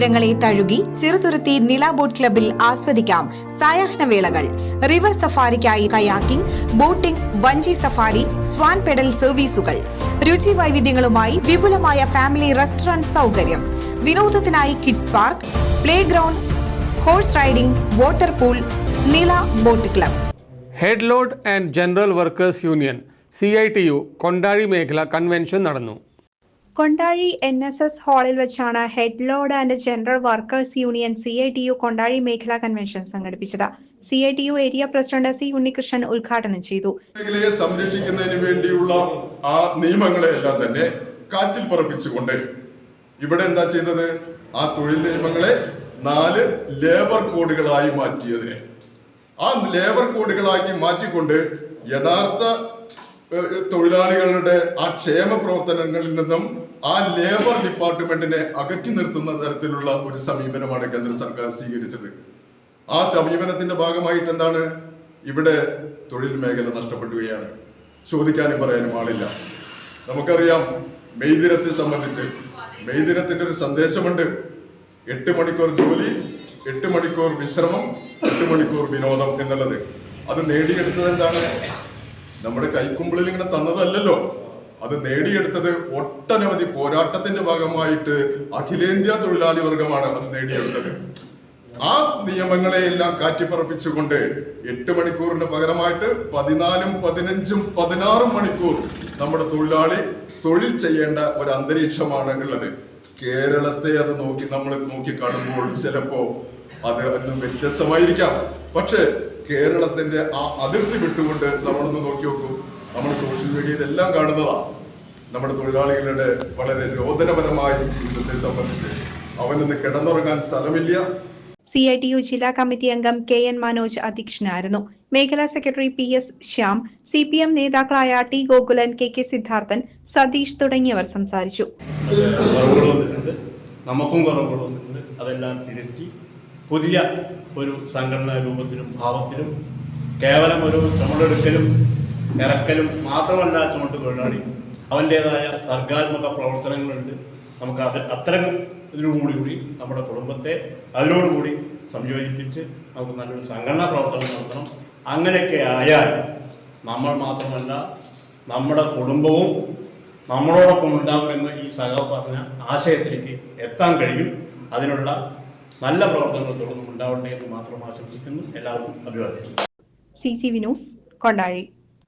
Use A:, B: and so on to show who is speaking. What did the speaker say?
A: തീരങ്ങളെ തഴുകി ചെറുതുരുത്തി നില ബോട്ട് ക്ലബിൽ ആസ്വദിക്കാം സായാഹ്ന വേളകൾ. റിവർ സഫാരിക്കായി കയാക്കിംഗ് ബോട്ടിംഗ് വഞ്ചി സഫാരി സ്വാൻ പെഡൽ സർവീസുകൾ. രുചി വൈവിധ്യങ്ങളുമായി വിപുലമായ ഫാമിലി റെസ്റ്റോറന്റ് സൗകര്യം. വിനോദത്തിനായി kids park play ground horse riding water pool Nila boat club.
B: Head load and general workers union C I T U Kondazhi മേഖല കൺവെൻഷൻ നടന്നു.
C: കൊണ്ടാഴി എൻ എസ് എസ് ഹാളിൽ വെച്ചാണ് head load and general workers union C I T U Kondazhi മേഖലാ convention സംഘടിപ്പിച്ചത്. C I T U area president C Unnikrishnan ഉദ്ഘാടനം ചെയ്തു.
D: സംരക്ഷിക്കുന്നതിന് വേണ്ടിയുള്ള ആ നിയമങ്ങളെല്ലാം തന്നെ കാറ്റിൽ പറപ്പിച്ചുകൊണ്ട് ഇവിടെ എന്താ ചെയ്തത്? ആ തൊഴിൽ നിയമങ്ങളെ നാല് ലേബർ കോഡുകളായി മാറ്റിയതിനെ. ആ ലേബർ കോഡുകളാക്കി മാറ്റിക്കൊണ്ട് യഥാർത്ഥ തൊഴിലാളികളുടെ ആ ക്ഷേമ പ്രവർത്തനങ്ങളിൽ നിന്നും ആ ലേബർ ഡിപ്പാർട്ട്മെന്റിനെ അകറ്റി നിർത്തുന്ന തരത്തിലുള്ള ഒരു സമീപനമാണ് കേന്ദ്ര സർക്കാർ സ്വീകരിച്ചത്. ആ സമീപനത്തിന്റെ ഭാഗമായിട്ട് എന്താണ്? ഇവിടെ തൊഴിൽ മേഖല നഷ്ടപ്പെടുകയാണ്. ചോദിക്കാനും പറയാനും ആളില്ല. നമുക്കറിയാം മെയ് ദിനത്തെ സംബന്ധിച്ച് മെയ് ദിനത്തിന്റെ ഒരു സന്ദേശമുണ്ട്. എട്ട് മണിക്കൂർ ജോലി എട്ട് മണിക്കൂർ വിശ്രമം എട്ട് മണിക്കൂർ വിനോദം എന്നുള്ളത്. അത് നേടിയെടുത്തത് എന്താണ്? നമ്മുടെ കൈക്കുമ്പിളിൽ ഇങ്ങനെ തന്നതല്ലല്ലോ. അത് നേടിയെടുത്തത് ഒട്ടനവധി പോരാട്ടത്തിന്റെ ഭാഗമായിട്ട് അഖിലേന്ത്യാ തൊഴിലാളി വർഗമാണ് അത് നേടിയെടുത്തത്. ആ നിയമങ്ങളെയെല്ലാം കാറ്റിപ്പറപ്പിച്ചുകൊണ്ട് എട്ട് മണിക്കൂറിന് പകരമായിട്ട് പതിനാലും പതിനഞ്ചും പതിനാറും മണിക്കൂർ നമ്മുടെ തൊഴിലാളി തൊഴിൽ ചെയ്യേണ്ട ഒരു അന്തരീക്ഷമാണ് ഉള്ളത് കേരളത്തെ അത് നോക്കി നമ്മൾ നോക്കി കാണുമ്പോൾ ചിലപ്പോ അത് ഒന്നും വ്യത്യസ്തമായിരിക്കാം. പക്ഷേ കേരളത്തിന്റെ ആ അതിർത്തി വിട്ടുകൊണ്ട് നമ്മളൊന്ന് നോക്കി നോക്കൂ. നമ്മൾ സോഷ്യൽ മീഡിയയിൽ എല്ലാം കാണുന്നതാ. നമ്മുടെ തൊഴിലാളികളുടെ വളരെ രോദനപരമായ ജീവിതത്തെ സംബന്ധിച്ച്. അവനൊന്ന് കിടന്നുറങ്ങാൻ സ്ഥലമില്ല.
C: സി ഐ ടി യു ജില്ലാ കമ്മിറ്റി അംഗം കെ എൻ മനോജ് അധ്യക്ഷനായിരുന്നു. മേഖലാ secretary P S Shyam C P M നേതാക്കളായ T Gokulan K K Siddharthan Satheesh തുടങ്ങിയവർ സംസാരിച്ചു.
E: നമുക്കും കുറവുകൾ അതെല്ലാം തിരുത്തി പുതിയ ഒരു സംഘടനാ രൂപത്തിലും ഭാവത്തിലും കേവലം ഒരു ചുമടെടുക്കലും ഇറക്കലും മാത്രമല്ല ചുമട്ട് തൊഴിലാളി. അവന്റേതായ സർഗാത്മക പ്രവർത്തനങ്ങളുണ്ട്. നമുക്ക് അത് അത്തരം ഇതിനോടുകൂടി കൂടി നമ്മുടെ കുടുംബത്തെ അതിനോടുകൂടി സംയോജിപ്പിച്ച് നമുക്ക് നല്ലൊരു സംഘടനാ പ്രവർത്തനം നടത്തണം. അങ്ങനെയൊക്കെ ആയാൽ നമ്മൾ മാത്രമല്ല നമ്മുടെ കുടുംബവും നമ്മളോടൊപ്പം ഉണ്ടാകുമെന്ന് ഈ സഹ പറഞ്ഞ ആശയത്തിലേക്ക് എത്താൻ കഴിയും. അതിനുള്ള നല്ല പ്രവർത്തനങ്ങൾ തുടർന്നും ഉണ്ടാവട്ടെ എന്ന് മാത്രം ആശംസിക്കുന്നു. എല്ലാവർക്കും അഭിവാദ്യം.
C: C C Vinos Kondazhi.